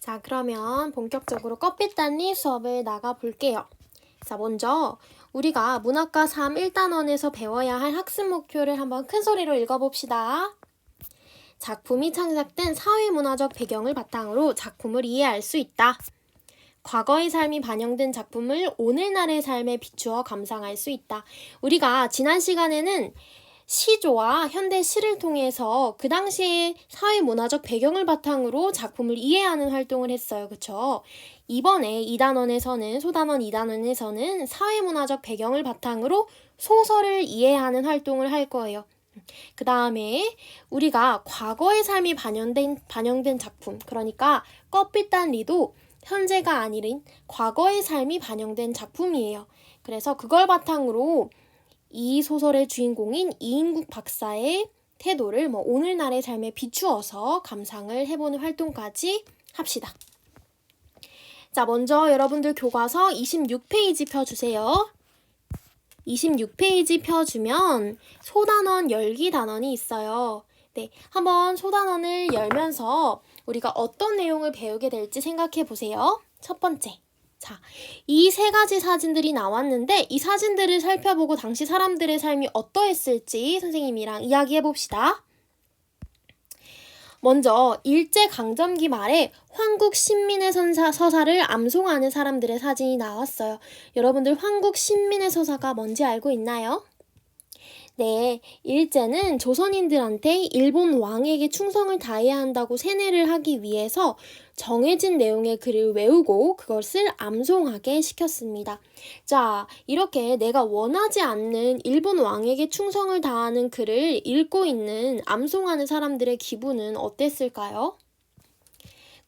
자, 그러면 본격적으로 껍빛단리 수업을 나가 볼게요. 자, 먼저 우리가 문학과 3 1단원에서 배워야 할 학습 목표를 한번 큰 소리로 읽어봅시다. 작품이 창작된 사회문화적 배경을 바탕으로 작품을 이해할 수 있다. 과거의 삶이 반영된 작품을 오늘날의 삶에 비추어 감상할 수 있다. 우리가 지난 시간에는 시조와 현대 시를 통해서 그 당시의 사회 문화적 배경을 바탕으로 작품을 이해하는 활동을 했어요. 그쵸? 이번에 2단원에서는, 소단원 2단원에서는 사회 문화적 배경을 바탕으로 소설을 이해하는 활동을 할 거예요. 그 다음에 우리가 과거의 삶이 반영된, 반영된 작품, 그러니까 껍빛단리도 현재가 아닌 과거의 삶이 반영된 작품이에요. 그래서 그걸 바탕으로 이 소설의 주인공인 이인국 박사의 태도를 뭐 오늘날의 삶에 비추어서 감상을 해보는 활동까지 합시다. 자, 먼저 여러분들 교과서 26페이지 펴주세요. 26페이지 펴주면 소단원 열기 단원이 있어요. 네, 한번 소단원을 열면서 우리가 어떤 내용을 배우게 될지 생각해 보세요. 첫 번째. 자, 이 세 가지 사진들이 나왔는데 이 사진들을 살펴보고 당시 사람들의 삶이 어떠했을지 선생님이랑 이야기해 봅시다. 먼저 일제 강점기 말에 황국 신민의 선사, 서사를 암송하는 사람들의 사진이 나왔어요. 여러분들 황국 신민의 서사가 뭔지 알고 있나요? 네, 일제는 조선인들한테 일본 왕에게 충성을 다해야 한다고 세뇌를 하기 위해서 정해진 내용의 글을 외우고 그것을 암송하게 시켰습니다. 자, 이렇게 내가 원하지 않는 일본 왕에게 충성을 다하는 글을 읽고 있는 암송하는 사람들의 기분은 어땠을까요?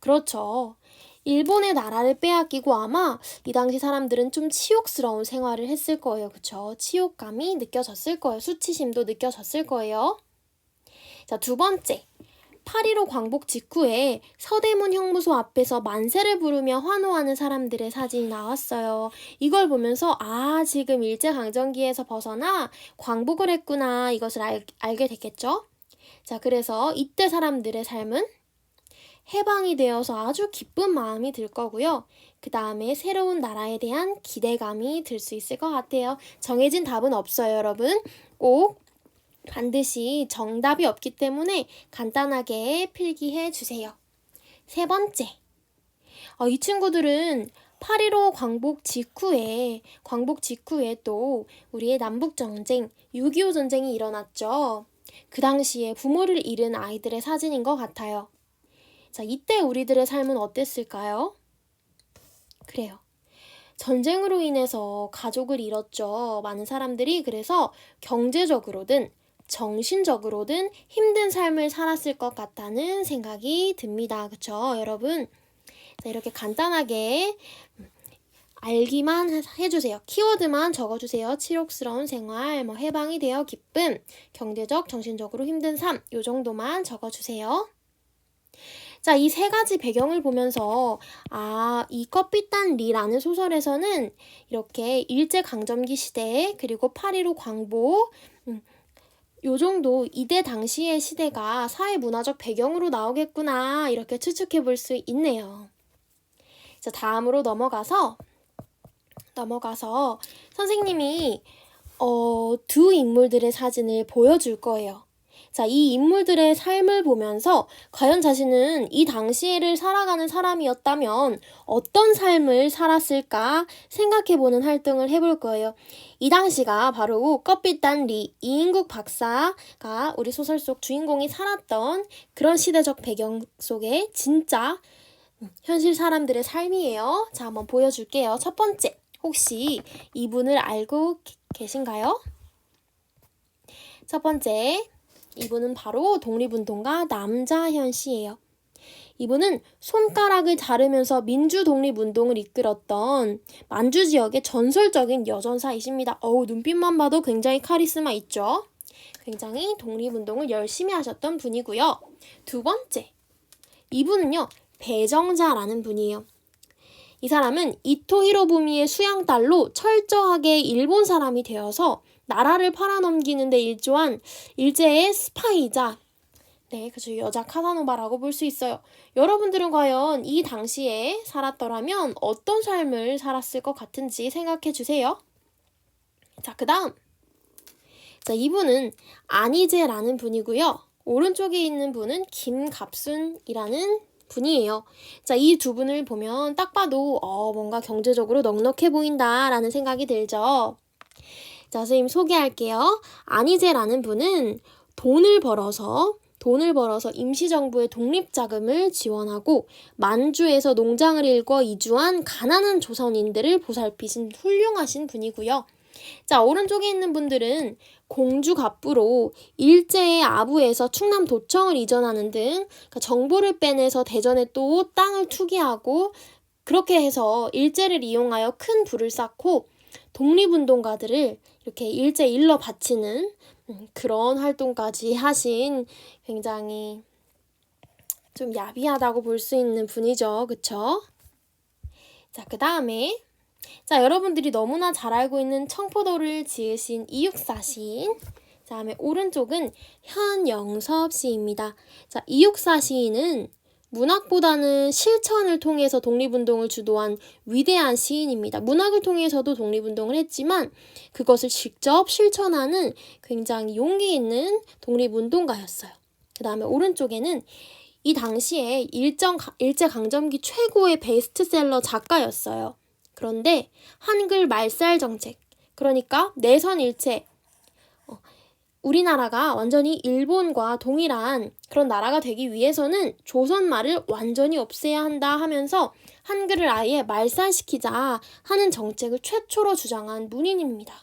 그렇죠. 일본의 나라를 빼앗기고 아마 이 당시 사람들은 좀 치욕스러운 생활을 했을 거예요. 그쵸? 치욕감이 느껴졌을 거예요. 수치심도 느껴졌을 거예요. 자, 두 번째. 8.15 광복 직후에 서대문 형무소 앞에서 만세를 부르며 환호하는 사람들의 사진이 나왔어요. 이걸 보면서 아 지금 일제강점기에서 벗어나 광복을 했구나 이것을 알, 알게 됐겠죠? 자 그래서 이때 사람들의 삶은 해방이 되어서 아주 기쁜 마음이 들 거고요. 그 다음에 새로운 나라에 대한 기대감이 들 수 있을 것 같아요. 정해진 답은 없어요, 여러분. 꼭 반드시 정답이 없기 때문에 간단하게 필기해 주세요. 세 번째. 어, 이 친구들은 8.15 광복 직후에, 광복 직후에 또 우리의 남북 전쟁, 6.25 전쟁이 일어났죠. 그 당시에 부모를 잃은 아이들의 사진인 것 같아요. 자, 이때 우리들의 삶은 어땠을까요? 그래요. 전쟁으로 인해서 가족을 잃었죠. 많은 사람들이 그래서 경제적으로든 정신적으로든 힘든 삶을 살았을 것 같다는 생각이 듭니다. 그쵸, 여러분? 자, 이렇게 간단하게 알기만 해주세요. 키워드만 적어주세요. 치욕스러운 생활, 뭐 해방이 되어 기쁨, 경제적, 정신적으로 힘든 삶, 요 정도만 적어주세요. 자, 이 세 가지 배경을 보면서, 아, 이 껍빛단 리라는 소설에서는 이렇게 일제 강점기 시대, 그리고 8.15 광복, 음, 요 정도 이때 당시의 시대가 사회 문화적 배경으로 나오겠구나, 이렇게 추측해 볼 수 있네요. 자, 다음으로 넘어가서, 넘어가서 선생님이, 어, 두 인물들의 사진을 보여줄 거예요. 자, 이 인물들의 삶을 보면서 과연 자신은 이 당시를 살아가는 사람이었다면 어떤 삶을 살았을까 생각해보는 활동을 해볼 거예요. 이 당시가 바로 껍빛단 리 이인국 박사가 우리 소설 속 주인공이 살았던 그런 시대적 배경 속에 진짜 현실 사람들의 삶이에요. 자, 한번 보여줄게요. 첫 번째, 혹시 이분을 알고 계신가요? 첫 번째, 이분은 바로 독립운동가 남자현 씨예요. 이분은 손가락을 자르면서 민주 독립운동을 이끌었던 만주 지역의 전설적인 여전사이십니다. 어우, 눈빛만 봐도 굉장히 카리스마 있죠? 굉장히 독립운동을 열심히 하셨던 분이고요. 두 번째, 이분은요, 배정자라는 분이에요. 이 사람은 이토 히로부미의 수양딸로 철저하게 일본 사람이 되어서 나라를 팔아넘기는데 일조한 일제의 스파이자 네, 그죠. 여자 카사노바라고 볼 수 있어요. 여러분들은 과연 이 당시에 살았더라면 어떤 삶을 살았을 것 같은지 생각해 주세요. 자, 그 다음. 자, 이분은 안희재라는 분이고요. 오른쪽에 있는 분은 김갑순이라는 분이에요. 자, 이 두 분을 보면 딱 봐도 어, 뭔가 경제적으로 넉넉해 보인다라는 생각이 들죠. 자, 선생님 소개할게요. 안희재라는 분은 돈을 벌어서 돈을 벌어서 임시정부의 독립자금을 지원하고 만주에서 농장을 일궈 이주한 가난한 조선인들을 보살피신 훌륭하신 분이고요. 자, 오른쪽에 있는 분들은 공주 갑부로 일제의 아부에서 충남 도청을 이전하는 등 그러니까 정보를 빼내서 대전에 또 땅을 투기하고 그렇게 해서 일제를 이용하여 큰 부를 쌓고 독립운동가들을 이렇게 일제 일러 바치는 음, 그런 활동까지 하신 굉장히 좀 야비하다고 볼 수 있는 분이죠. 그쵸? 자, 그 다음에 자, 여러분들이 너무나 잘 알고 있는 청포도를 지으신 이육사 시인. 자, 다음에 오른쪽은 현영섭 시입니다. 자, 이육사 시인은 문학보다는 실천을 통해서 독립운동을 주도한 위대한 시인입니다. 문학을 통해서도 독립운동을 했지만 그것을 직접 실천하는 굉장히 용기 있는 독립운동가였어요. 그 다음에 오른쪽에는 이 당시에 일정, 일제강점기 최고의 베스트셀러 작가였어요. 그런데 한글 말살 정책, 그러니까 내선 일체, 어, 우리나라가 완전히 일본과 동일한 그런 나라가 되기 위해서는 조선말을 완전히 없애야 한다 하면서 한글을 아예 말살시키자 하는 정책을 최초로 주장한 문인입니다.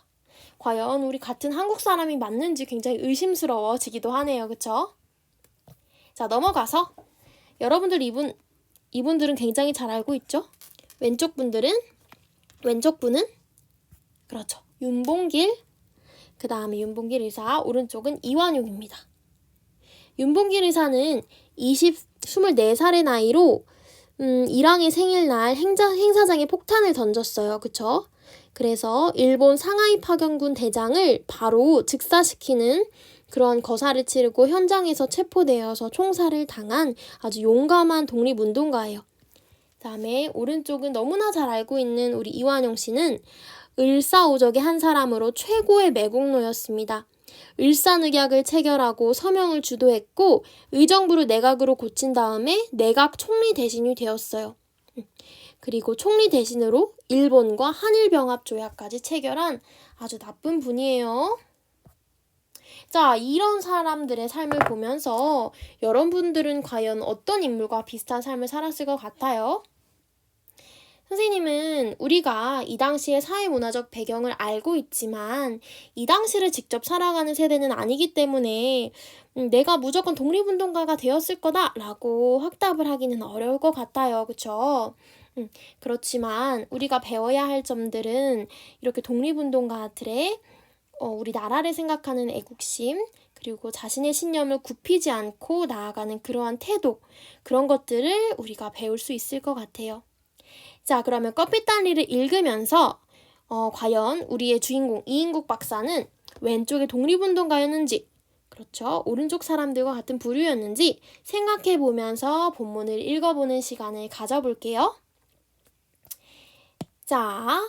과연 우리 같은 한국 사람이 맞는지 굉장히 의심스러워지기도 하네요. 그쵸? 자, 넘어가서 여러분들 이분, 이분들은 굉장히 잘 알고 있죠? 왼쪽 분들은, 왼쪽 분은, 그렇죠. 윤봉길, 그 다음에 윤봉길 의사, 오른쪽은 이완용입니다. 윤봉길 의사는 20, 24살의 나이로 음, 이랑의 생일날 행자, 행사장에 폭탄을 던졌어요. 그쵸? 그래서 일본 상하이 파견군 대장을 바로 즉사시키는 그런 거사를 치르고 현장에서 체포되어서 총살을 당한 아주 용감한 독립운동가예요. 다음에 오른쪽은 너무나 잘 알고 있는 우리 이완용 씨는 을사오적의 한 사람으로 최고의 매국노였습니다. 을사늑약을 체결하고 서명을 주도했고 의정부를 내각으로 고친 다음에 내각 총리 대신이 되었어요. 그리고 총리 대신으로 일본과 한일병합 조약까지 체결한 아주 나쁜 분이에요. 자, 이런 사람들의 삶을 보면서 여러분들은 과연 어떤 인물과 비슷한 삶을 살았을 것 같아요? 선생님은 우리가 이 당시의 사회문화적 배경을 알고 있지만 이 당시를 직접 살아가는 세대는 아니기 때문에 음, 내가 무조건 독립운동가가 되었을 거다라고 확답을 하기는 어려울 것 같아요. 그쵸? 음, 그렇지만 우리가 배워야 할 점들은 이렇게 독립운동가들의 어, 우리 나라를 생각하는 애국심, 그리고 자신의 신념을 굽히지 않고 나아가는 그러한 태도, 그런 것들을 우리가 배울 수 있을 것 같아요. 자, 그러면 커피딸리를 읽으면서 어, 과연 우리의 주인공 이인국 박사는 왼쪽의 독립운동가였는지, 그렇죠. 오른쪽 사람들과 같은 부류였는지 생각해 보면서 본문을 읽어보는 시간을 가져볼게요. 자,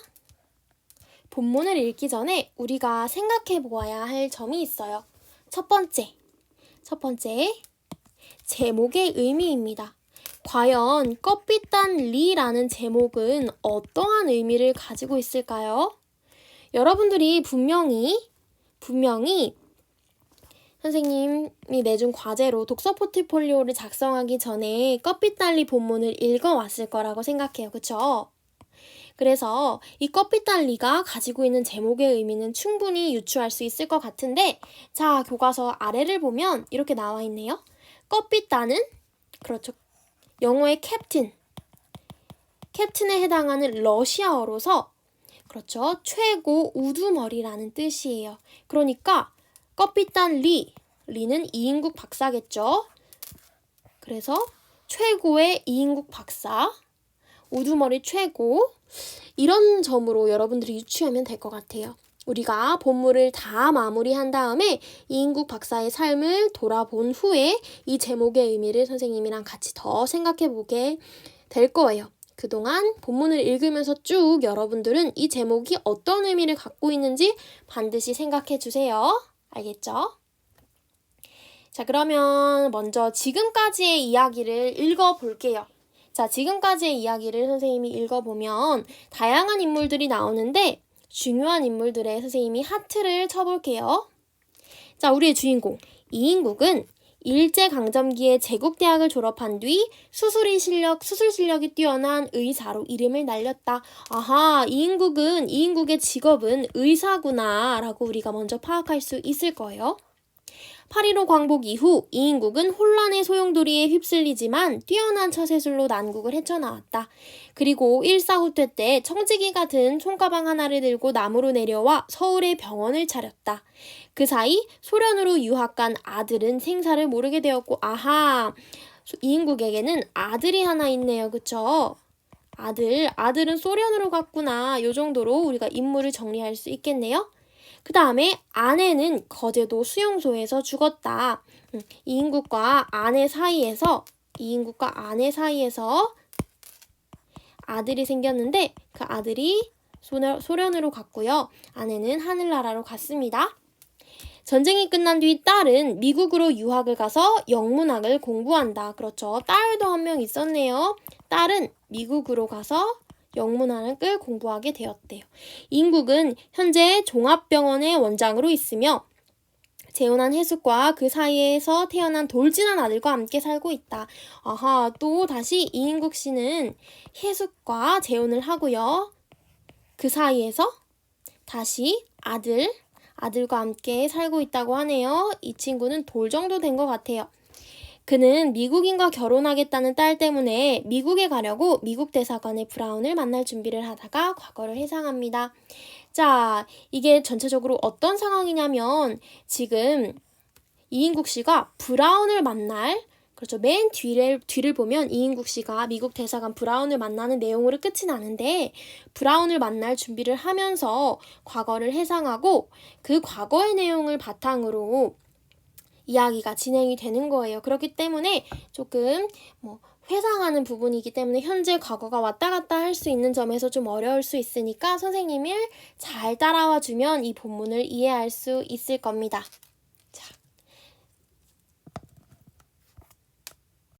본문을 읽기 전에 우리가 생각해 보아야 할 점이 있어요. 첫 번째, 첫 번째, 제목의 의미입니다. 과연 껍빛단 리라는 제목은 어떠한 의미를 가지고 있을까요? 여러분들이 분명히 분명히 선생님이 내준 과제로 독서 포트폴리오를 작성하기 전에 껍빛달리 본문을 읽어왔을 거라고 생각해요. 그쵸? 그래서 이 껍빛달리가 가지고 있는 제목의 의미는 충분히 유추할 수 있을 것 같은데 자 교과서 아래를 보면 이렇게 나와 있네요. 껍빛단은 그렇죠. 영어의 캡틴. 캡틴에 해당하는 러시아어로서 그렇죠. 최고 우두머리라는 뜻이에요. 그러니까 껍빛단 리, 리는 이인국 박사겠죠. 그래서 최고의 이인국 박사, 우두머리 최고 이런 점으로 여러분들이 유추하면 될 것 같아요. 우리가 본문을 다 마무리한 다음에 이인국 박사의 삶을 돌아본 후에 이 제목의 의미를 선생님이랑 같이 더 생각해 보게 될 거예요. 그동안 본문을 읽으면서 쭉 여러분들은 이 제목이 어떤 의미를 갖고 있는지 반드시 생각해 주세요. 알겠죠? 자, 그러면 먼저 지금까지의 이야기를 읽어 볼게요. 자, 지금까지의 이야기를 선생님이 읽어보면 다양한 인물들이 나오는데 중요한 인물들의 선생님이 하트를 쳐볼게요. 자, 우리의 주인공 이인국은 일제강점기에 제국대학을 졸업한 뒤 수술이 실력, 수술 실력이 뛰어난 의사로 이름을 날렸다. 아하, 이인국은, 이인국의 직업은 의사구나. 라고 우리가 먼저 파악할 수 있을 거예요. 8.15 광복 이후 이 인국은 혼란의 소용돌이에 휩쓸리지만 뛰어난 처세술로 난국을 헤쳐나왔다. 그리고 일사후퇴 때 청지기가 든 손가방 하나를 들고 남으로 내려와 서울의 병원을 차렸다. 그 사이 소련으로 유학 간 아들은 생사를 모르게 되었고 아하 이 인국에게는 아들이 하나 있네요. 그쵸? 아들, 아들은 소련으로 갔구나. 요 정도로 우리가 인물을 정리할 수 있겠네요. 그 다음에 아내는 거제도 수용소에서 죽었다. 음, 이인국과 아내 사이에서 이 인국과 아내 사이에서 아들이 생겼는데 그 아들이 소련- 소련으로 갔고요. 아내는 하늘나라로 갔습니다. 전쟁이 끝난 뒤 딸은 미국으로 유학을 가서 영문학을 공부한다. 그렇죠. 딸도 한 명 있었네요. 딸은 미국으로 가서 영문학을 공부하게 되었대요. 인국은 현재 종합병원의 원장으로 있으며 재혼한 해숙과 그 사이에서 태어난 돌진한 아들과 함께 살고 있다. 아하, 또 다시 이인국 씨는 해숙과 재혼을 하고요. 그 사이에서 다시 아들, 아들과 함께 살고 있다고 하네요. 이 친구는 돌 정도 된 것 같아요. 그는 미국인과 결혼하겠다는 딸 때문에 미국에 가려고 미국 대사관의 브라운을 만날 준비를 하다가 과거를 회상합니다. 자, 이게 전체적으로 어떤 상황이냐면 지금 이인국 씨가 브라운을 만날 그렇죠. 맨 뒤를, 뒤를 보면 이인국 씨가 미국 대사관 브라운을 만나는 내용으로 끝이 나는데 브라운을 만날 준비를 하면서 과거를 회상하고 그 과거의 내용을 바탕으로 이야기가 진행이 되는 거예요. 그렇기 때문에 조금 뭐 회상하는 부분이기 때문에 현재 과거가 왔다 갔다 할 수 있는 점에서 좀 어려울 수 있으니까 선생님을 잘 따라와 주면 이 본문을 이해할 수 있을 겁니다.